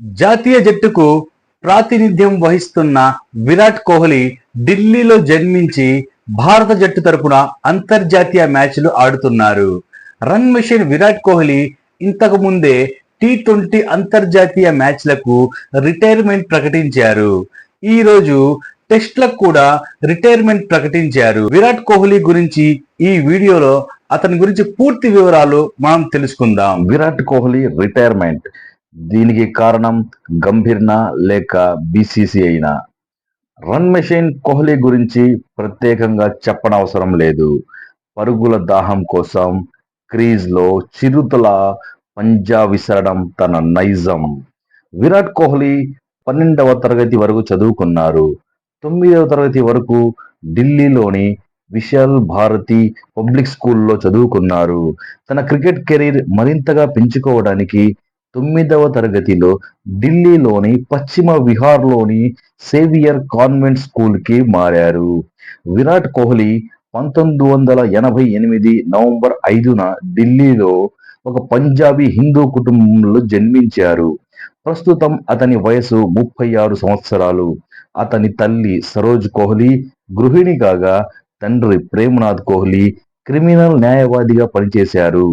జాతీయ జట్టుకు ప్రాతినిధ్యం వహిస్తున్న విరాట్ కోహ్లీ ఢిల్లీలో జన్మించి భారత జట్టు తరపున అంతర్జాతీయ మ్యాచ్లు ఆడుతున్నారు. రన్ మిషన్ విరాట్ కోహ్లీ ఇంతకు ముందే టీ ట్వంటీ అంతర్జాతీయ మ్యాచ్లకు రిటైర్మెంట్ ప్రకటించారు. ఈ రోజు టెస్ట్లకు కూడా రిటైర్మెంట్ ప్రకటించారు. విరాట్ కోహ్లీ గురించి ఈ వీడియోలో అతని గురించి పూర్తి వివరాలు మనం తెలుసుకుందాం. విరాట్ కోహ్లీ రిటైర్మెంట్. దీనికి కారణం గంభీర్నా లేక బీసీసీ అయినా. రన్ మెషిన్ కోహ్లీ గురించి ప్రత్యేకంగా చెప్పనవసరం లేదు. పరుగుల దాహం కోసం క్రీజ్లో చిరుతల పంజా విసరడం తన నైజం. విరాట్ కోహ్లీ పన్నెండవ తరగతి వరకు చదువుకున్నారు. తొమ్మిదవ తరగతి వరకు ఢిల్లీలోని విశాల్ భారతి పబ్లిక్ స్కూల్లో చదువుకున్నారు. తన క్రికెట్ కెరీర్ మరింతగా పెంచుకోవడానికి తొమ్మిదవ తరగతిలో ఢిల్లీలోని పశ్చిమ విహార్లోని సేవియర్ కాన్వెంట్ స్కూల్కి మారారు. విరాట్ కోహ్లీ పంతొమ్మిది వందల ఎనభై ఎనిమిది నవంబర్ ఐదున ఢిల్లీలో ఒక పంజాబీ హిందూ కుటుంబంలో జన్మించారు. ప్రస్తుతం అతని వయసు ముప్పై ఆరు సంవత్సరాలు. అతని తల్లి సరోజ్ కోహ్లీ గృహిణి కాగా తండ్రి ప్రేమ్నాథ్ కోహ్లీ క్రిమినల్ న్యాయవాదిగా పనిచేశారు.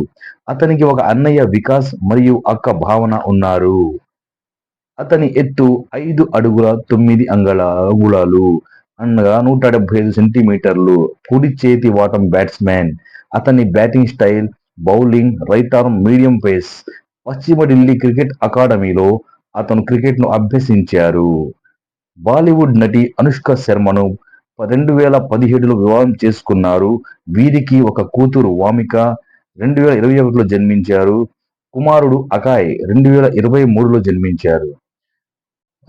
అతనికి ఒక అన్నయ్య వికాస్ మరియు అక్క భావన ఉన్నారు. అతని ఎత్తు ఐదు అడుగుల తొమ్మిది అంగుళాలు అనగా నూట డెబ్బై ఐదు సెంటీమీటర్లు. కుడి చేతి వాటం బ్యాట్స్మెన్ అతని batting style bowling right arm medium pace. పశ్చిమ ఢిల్లీ క్రికెట్ అకాడమీలో అతను క్రికెట్ను అభ్యసించారు. బాలీవుడ్ నటి అనుష్క శర్మను రెండు వేల పదిహేడులో వివాహం చేసుకున్నారు. వీరికి ఒక కూతురు వామిక రెండు వేల ఇరవై ఒకటిలో జన్మించారు. కుమారుడు అకాయ్ రెండు వేల ఇరవై మూడులో జన్మించారు.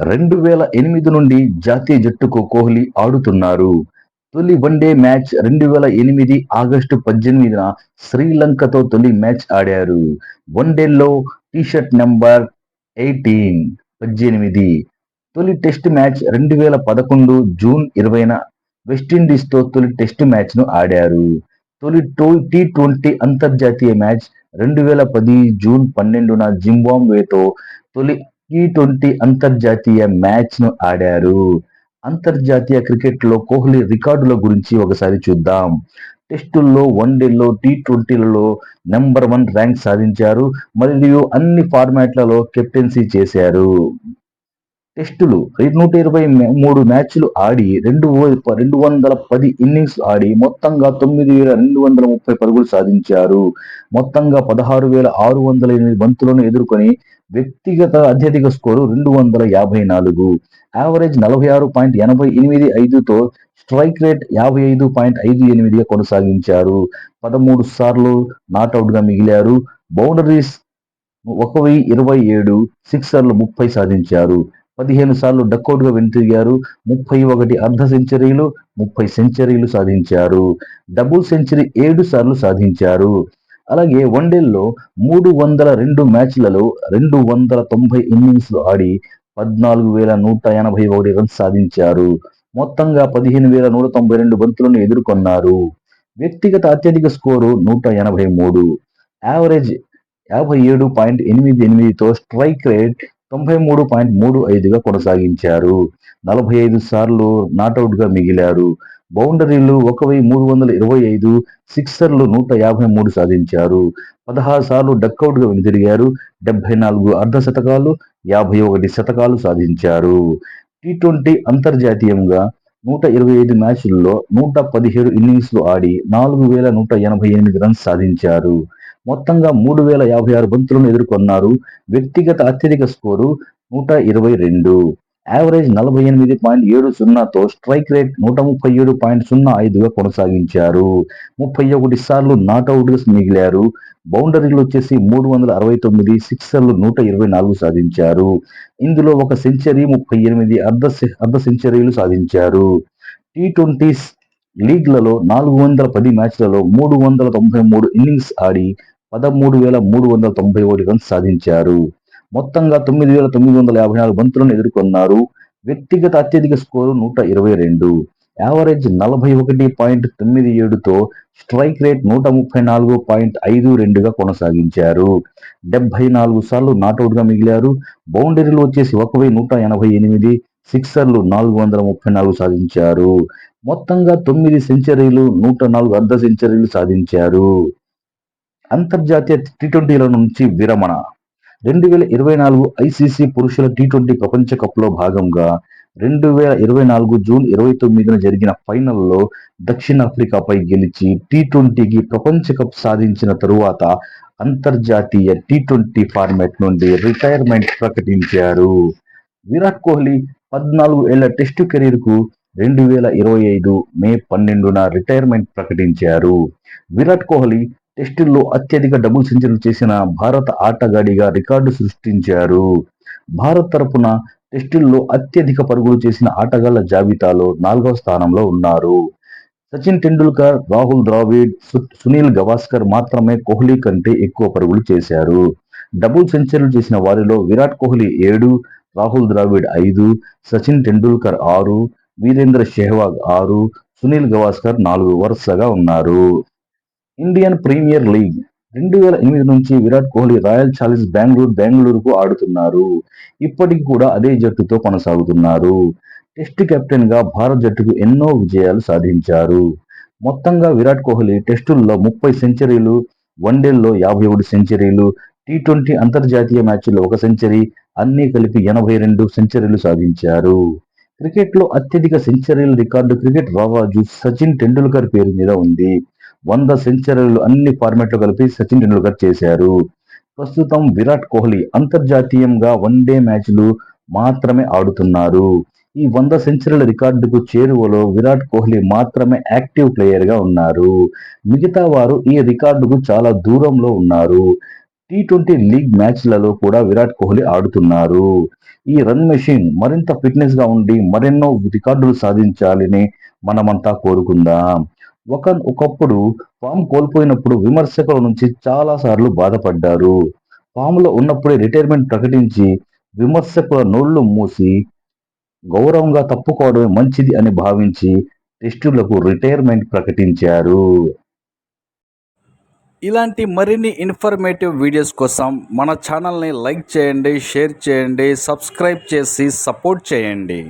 రెండు వేల ఎనిమిది నుండి జాతీయ జట్టుకు కోహ్లీ ఆడుతున్నారు. తొలి వన్డే మ్యాచ్ రెండు వేల ఎనిమిది ఆగస్టు పద్దెనిమిదిన శ్రీలంకతో తొలి మ్యాచ్ ఆడారు. వన్డేలో టీషర్ట్ నెంబర్ ఎయిటీన్ పద్దెనిమిది. తొలి టెస్ట్ మ్యాచ్ రెండు వేల పదకొండు జూన్ ఇరవైన వెస్టిండీస్తో తొలి టెస్ట్ మ్యాచ్ను ఆడారు. తొలి టో టీ ట్వంటీ అంతర్జాతీయ మ్యాచ్ రెండు వేల పది జూన్ పన్నెండున జింబాంబేతో తొలి టీ ట్వంటీ అంతర్జాతీయ మ్యాచ్ను ఆడారు. అంతర్జాతీయ క్రికెట్లో కోహ్లీ రికార్డుల గురించి ఒకసారి చూద్దాం. టెస్టుల్లో వన్డేల్లో టీ ట్వంటీలలో నెంబర్ వన్ ర్యాంక్ సాధించారు. మరియు అన్ని ఫార్మాట్లలో కెప్టెన్సీ చేశారు. టెస్టులు నూట ఇరవై మూడు మ్యాచ్లు ఆడి రెండు రెండు వందల పది ఇన్నింగ్స్ ఆడి మొత్తంగా తొమ్మిది వేల రెండు వందల ముప్పై పరుగులు సాధించారు. మొత్తంగా పదహారు వేల ఆరు వందల ఎనిమిది బంతులను ఎదుర్కొని వ్యక్తిగత అత్యధిక స్కోరు రెండు వందల యాభై నాలుగు. యావరేజ్ నలభై ఆరు పాయింట్ ఎనభై ఎనిమిది ఐదుతో స్ట్రైక్ రేట్ యాభై ఐదు పాయింట్ ఐదు ఎనిమిదిగా కొనసాగించారు. పదమూడు సార్లు నాట్అవుట్గా మిగిలారు. బౌండరీస్ ఒక వెయ్యి ఇరవై ఏడు సిక్సర్లు ముప్పై సాధించారు. పదిహేను సార్లు డక్కౌట్గా వెనుతిరిగారు. ముప్పై ఒకటి అర్ధ సెంచరీలు ముప్పై సెంచరీలు సాధించారు. డబుల్ సెంచరీ ఏడు సార్లు సాధించారు. అలాగే వన్డేల్లో మూడు వందల రెండు మ్యాచ్లలో రెండు వందల తొంభై ఇన్నింగ్స్లు ఆడి పద్నాలుగు వేల నూట ఎనభై ఒకటి రన్స్ సాధించారు. మొత్తంగా పదిహేను వేల నూట తొంభై రెండు బంతులను ఎదుర్కొన్నారు. వ్యక్తిగత అత్యధిక స్కోరు నూట ఎనభై మూడు. యావరేజ్ యాభై ఏడు పాయింట్ ఎనిమిది ఎనిమిదితో స్ట్రైక్ రేట్ తొంభై మూడు పాయింట్ మూడు ఐదుగా కొనసాగించారు. నలభై ఐదు సార్లు నాటౌట్గా మిగిలారు. బౌండరీలు ఒక వెయ్యి మూడు వందల ఇరవై ఐదు సిక్సర్లు నూట యాభై మూడు సాధించారు. పదహారు సార్లు డక్అవుట్గా వెనుదిరిగారు. డెబ్బై నాలుగు అర్ధ శతకాలు యాభై ఒకటి శతకాలు సాధించారు. టీ ట్వంటీ అంతర్జాతీయంగా నూట ఇరవై ఐదు మ్యాచ్ల్లో నూట పదిహేడు ఇన్నింగ్స్లు ఆడి నాలుగు వేల నూట ఎనభై ఎనిమిది రన్స్ సాధించారు. మొత్తంగా మూడు వేల యాభై ఆరు బంతులను ఎదుర్కొన్నారు. వ్యక్తిగత అత్యధిక స్కోరు నూట ఇరవై రెండు. యావరేజ్ నలభై ఎనిమిది పాయింట్ ఏడు సున్నాతో స్ట్రైక్ రేట్ నూట ముప్పై ఏడు పాయింట్ సున్నా ఐదుగా కొనసాగించారు. ముప్పై ఒకటి సార్లు నాట్అవుట్గా మిగిలారు. బౌండరీలు వచ్చేసి మూడు వందల అరవై తొమ్మిది సిక్సర్లు నూట ఇరవై నాలుగు సాధించారు. ఇందులో ఒక సెంచరీ ముప్పై ఎనిమిది అర్ధ అర్ధ సెంచరీలు సాధించారు. టీ ట్వంటీస్ లీగ్లలో నాలుగు వందల పది మ్యాచ్లలో మూడు వందల తొంభై మూడు ఇన్నింగ్స్ ఆడి పదమూడు వేల మూడు వందల తొంభై ఒకటి రన్స్ సాధించారు. మొత్తంగా తొమ్మిది వేల తొమ్మిది వందల యాభై నాలుగు బంతులను ఎదుర్కొన్నారు. వ్యక్తిగత అత్యధిక స్కోరు నూట ఇరవై రెండు. యావరేజ్ నలభై ఒకటి పాయింట్ తొమ్మిది ఏడుతో స్ట్రైక్ రేట్ నూట ముప్పై నాలుగు పాయింట్ ఐదు రెండుగా కొనసాగించారు. డెబ్బై నాలుగు సార్లు నాటౌట్గా మిగిలారు. బౌండరీలు వచ్చేసి ఒక వెయ్యి నూట ఎనభై ఎనిమిది సిక్సర్లు నాలుగు వందల ముప్పై నాలుగు సాధించారు. మొత్తంగా తొమ్మిది సెంచరీలు నూట నాలుగు అర్ధ సెంచరీలు సాధించారు. అంతర్జాతీయ టీ ట్వంటీల నుంచి విరమణ. రెండు వేల ఇరవై నాలుగు ఐసీసీ పురుషుల టీ ట్వంటీ ప్రపంచ కప్లో భాగంగా రెండు వేల ఇరవై నాలుగు జూన్ ఇరవై తొమ్మిదిన జరిగిన ఫైనల్లో దక్షిణాఫ్రికాపై గెలిచి టీ ట్వంటీకి ప్రపంచ కప్ సాధించిన తరువాత అంతర్జాతీయ టీ ట్వంటీ ఫార్మాట్ నుండి రిటైర్మెంట్ ప్రకటించారు. విరాట్ కోహ్లీ పద్నాలుగు ఏళ్ళ టెస్టు కెరీర్కు రెండు వేల ఇరవై ఐదు మే పన్నెండున రిటైర్మెంట్ ప్రకటించారు. విరాట్ కోహ్లీ టెస్టుల్లో అత్యధిక డబుల్ సెంచరీలు చేసిన భారత ఆటగాడిగా రికార్డు సృష్టించారు. భారత్ తరపున టెస్టుల్లో అత్యధిక పరుగులు చేసిన ఆటగాళ్ళ జాబితాలో నాలుగవ స్థానంలో ఉన్నారు. సచిన్ టెండూల్కర్ రాహుల్ ద్రావిడ్ సునీల్ గవాస్కర్ మాత్రమే కోహ్లీ కంటే ఎక్కువ పరుగులు చేశారు. డబుల్ సెంచరీలు చేసిన వారిలో విరాట్ కోహ్లీ ఏడు రాహుల్ ద్రావిడ్ ఐదు సచిన్ టెండూల్కర్ ఆరు వీరేంద్ర సెహ్వాగ్ ఆరు సునీల్ గవాస్కర్ నాలుగు వరుసగా ఉన్నారు. ఇండియన్ ప్రీమియర్ లీగ్ రెండు వేల ఎనిమిది నుంచి విరాట్ కోహ్లీ రాయల్ ఛాలెంజ్ బెంగళూరు బెంగళూరుకు ఆడుతున్నారు. ఇప్పటికి కూడా అదే జట్టుతో కొనసాగుతున్నారు. టెస్ట్ కెప్టెన్గా భారత్ జట్టుకు ఎన్నో విజయాలు సాధించారు. మొత్తంగా విరాట్ కోహ్లీ టెస్టుల్లో ముప్పై సెంచరీలు వన్డేల్లో యాభై ఒకటి సెంచరీలు టీ ట్వంటీ అంతర్జాతీయ మ్యాచ్ల్లో ఒక సెంచరీ అన్ని కలిపి ఎనభై రెండు సెంచరీలు సాధించారు. క్రికెట్లో అత్యధిక సెంచరీల రికార్డు క్రికెట్ రావాజు సచిన్ టెండూల్కర్ పేరు మీద ఉంది. వంద సెంచరీలు అన్ని ఫార్మాట్లు కలిపి సచిన్ టెండూల్కర్ చేశారు. ప్రస్తుతం విరాట్ కోహ్లీ అంతర్జాతీయంగా వన్డే మ్యాచ్లు మాత్రమే ఆడుతున్నారు. ఈ వంద సెంచరీల రికార్డుకు చేరువలో విరాట్ కోహ్లీ మాత్రమే యాక్టివ్ ప్లేయర్గా ఉన్నారు. మిగతా వారు ఈ రికార్డుకు చాలా దూరంలో ఉన్నారు. టీ ట్వంటీ లీగ్ మ్యాచ్లలో కూడా విరాట్ కోహ్లీ ఆడుతున్నారు. ఈ రన్ మెషిన్ మరింత ఫిట్నెస్గా ఉండి మరెన్నో రికార్డులు సాధించాలని మనమంతా కోరుకుందాం. ఒక ఒకప్పుడు ఫామ్ కోల్పోయినప్పుడు విమర్శకుల నుంచి చాలాసార్లు బాధపడ్డారు. ఫామ్లో ఉన్నప్పుడే రిటైర్మెంట్ ప్రకటించి విమర్శకుల నోళ్ళు మూసి గౌరవంగా తప్పుకోవడమే మంచిది అని భావించి టెస్టులకు రిటైర్మెంట్ ప్రకటించారు. ఇలాంటి మరిన్ని ఇన్ఫర్మేటివ్ వీడియోస్ కోసం మన ఛానల్ని లైక్ చేయండి షేర్ చేయండి సబ్స్క్రైబ్ చేసి సపోర్ట్ చేయండి.